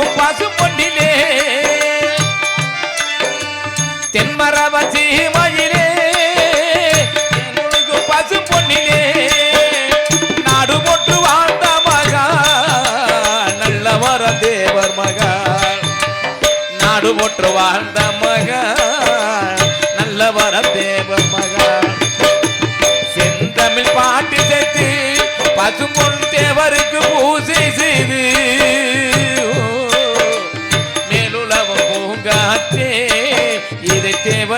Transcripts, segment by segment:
தேன் ஒழுகும் பசு பொன்னிலே. தென்மரவசி மயிலே. தேன் ஒழுகும் பொன்னிலே. நாடு போட்டு வாழ்ந்த மகா நல்லவர தேவர் மகா. நாடு போட்டு வாழ்ந்த மகா நல்லவர தேவர் மகா. செந்தமிழ் பாட்டு சேர்த்து பசும்பொன் தேவருக்கு பூசை செய்து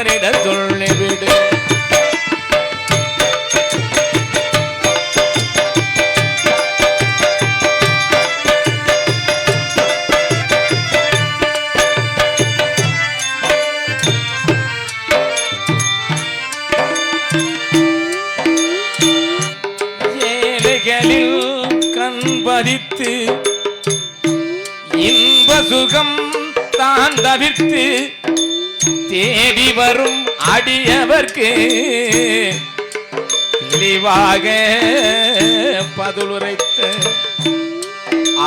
இதை சொல்லிவிடு ஏழைகளில் கண் பதித்து இன்ப சுகம் தான் தவிர்த்து தேடி வரும் அடியவர்க்கு தெளிவாக பதிலுரைத்து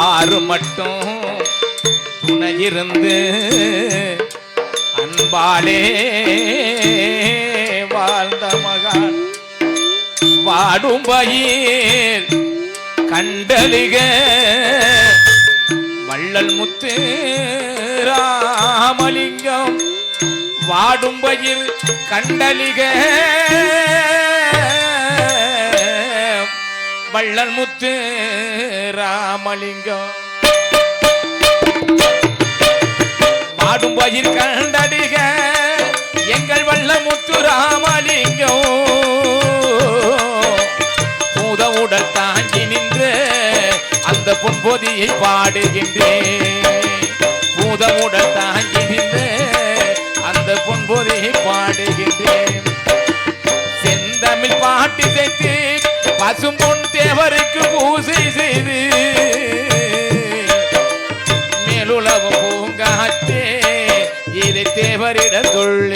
ஆறு மட்டும் துணையிருந்து அன்பாலே வாழ்ந்த மகான். வாடும் பயிர் கண்டலிக வள்ளல் முத்து ராமலிங்கம். வாடும் பயிர் கண்டலிக. வள்ளல் முத்து ராமலிங்கம். வாடும் பயிர் கண்டடிக எங்கள் வள்ள முத்து ராமலிங்கம். பூத உடல் தாங்கி நின்று அந்த பொன்பொதியை பாடுகின்றேன். பூத உடல் தாங்கி அந்த பாடுகின்றேன். செந்தமிழ் பாட்டு சேர்த்து பசும்பொன் தேவருக்கு பூசை செய்து மேலுலக பூங்காற்றே இதை தேவரிடம் சொல்லிவிடு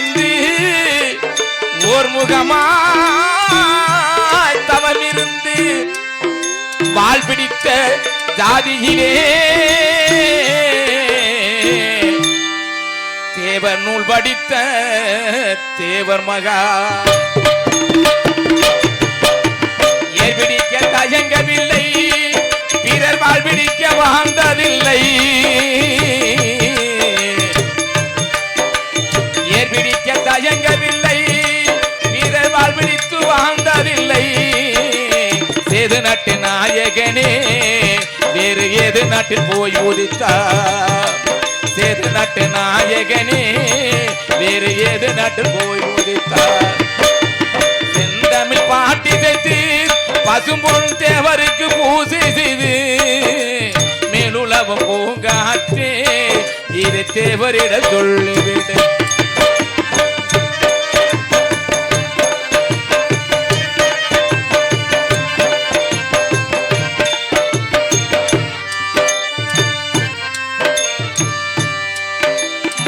தாழ்வணிந்து ஓர் முகமாய் தவமிருந்து வாள் பிடித்த ஜாதியிலே தேவர் நூல் படித்த தேவர் மகா. ஏற்பிடிக்க தயங்கவில்லை பிறர் வாழ்பிடிக்க வாழ்ந்ததில்லை தயங்கவில்லை. வீரர் வாழ் வாழ்ந்ததில்லை. சேது நட்டு நாயகனே வேறு ஏது நாட்டில் போய் உதித்தார் சேது நட்டு நாயகனே வேறு ஏது நாட்டில் போய் உதித்தார் செந்தமிழ் பாட்டி தைத்து பசும்பொன் தேவருக்கு பூசை செய்து மேலுலகம் பூங்காற்றே இது தேவரிட சொல்லிவிடு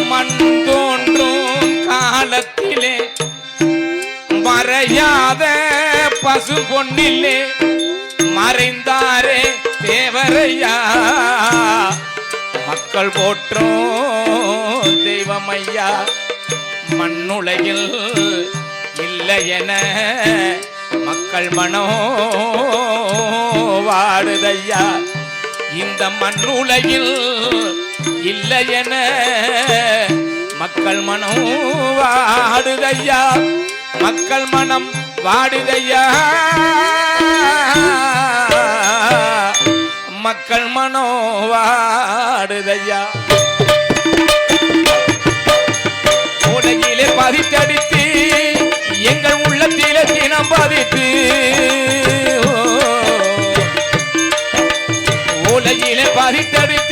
மண் தோன்றும் காலத்திலே. மறையாத பசு பொன்னிலே மறைந்தாரே தேவரையா. மக்கள் போற்றும் தெய்வமையா. மண்ணுலகில் இல்லை என மக்கள் மனோ வாடுதையா இந்த மண்ணுலகில் இல்லை என மக்கள் மனம் வாடுதையா மக்கள் மனம் வாடுதையா மக்கள் மனோ வாடுதையா உலகிலே பதித்தடித்து எங்கள் உள்ளத்திலே தினம் பதித்து உலகிலே பதித்தடித்து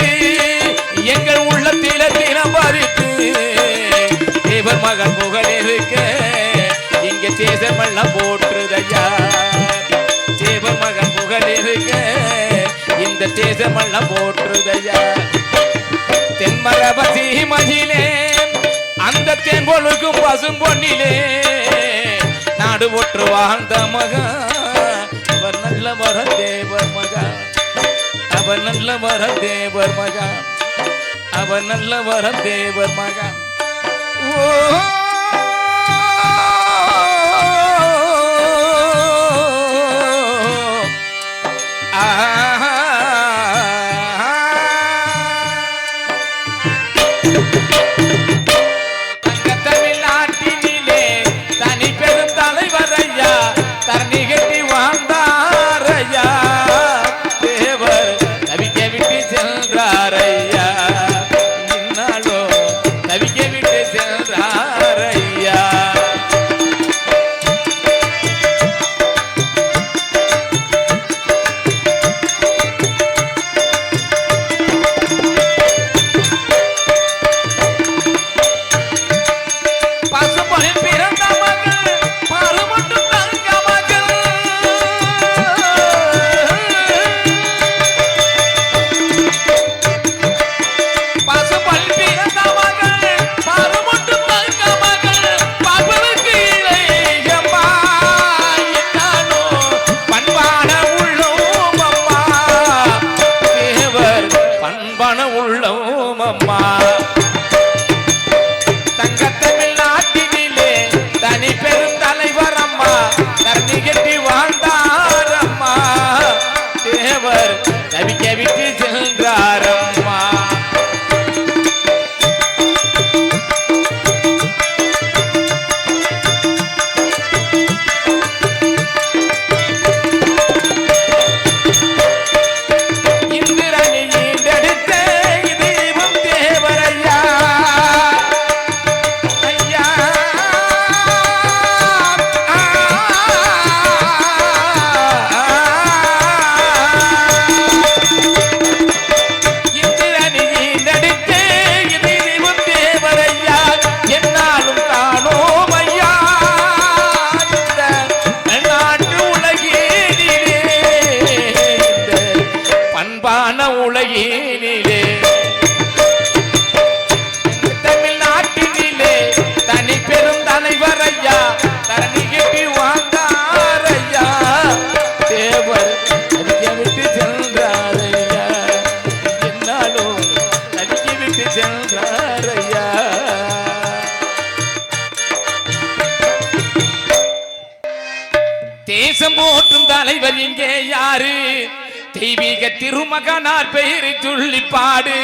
தேசமல்ல போற்றுதைய போற்றுதையா. தென்மரபசி மகிழே அந்த தேன் பொழுக்கும் பசும் பொன்னிலே. நாடு ஒற்று வாழ்ந்த மகா அவர் நல்ல வர தேவர் மகா. அவர் நல்ல வர தேவர் மகா. அவர் நல்ல வர தேவர் மகா. ஓ! தங்க தமிழ்நாட்டினிலே தமிழ்நாட்டினிலே தனி பெரும் தலைவர் ஐயா தரணி கட்டி வாழ்ந்தார் ஐயா தேவர் தவிக்க விட்டு சென்றார் ஐயா என்னாலும் தவிக்க விட்டு சென்றார் ஐயா தேசம் போற்றும் தலைவர் இங்கே யாரு? தெய்வீக திருமகனார் பெயரை சொல்லி பாடு.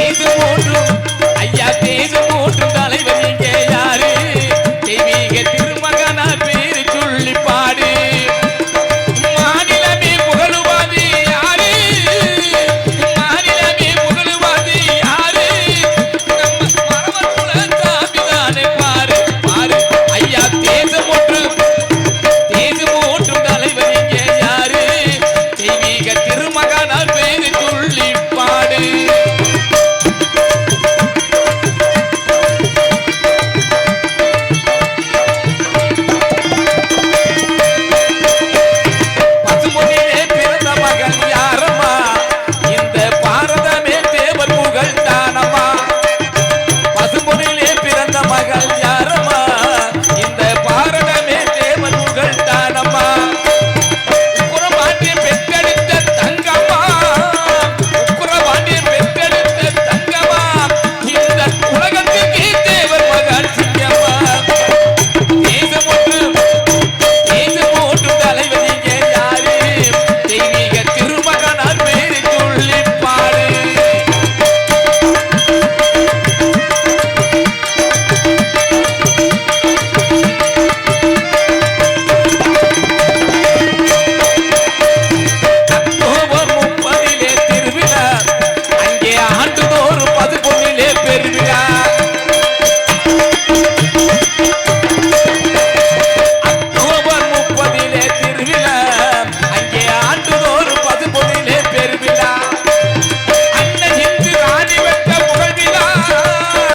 இது மூன்றும் ஐயா தேது மூன்றும் தலைவர் எங்கேயா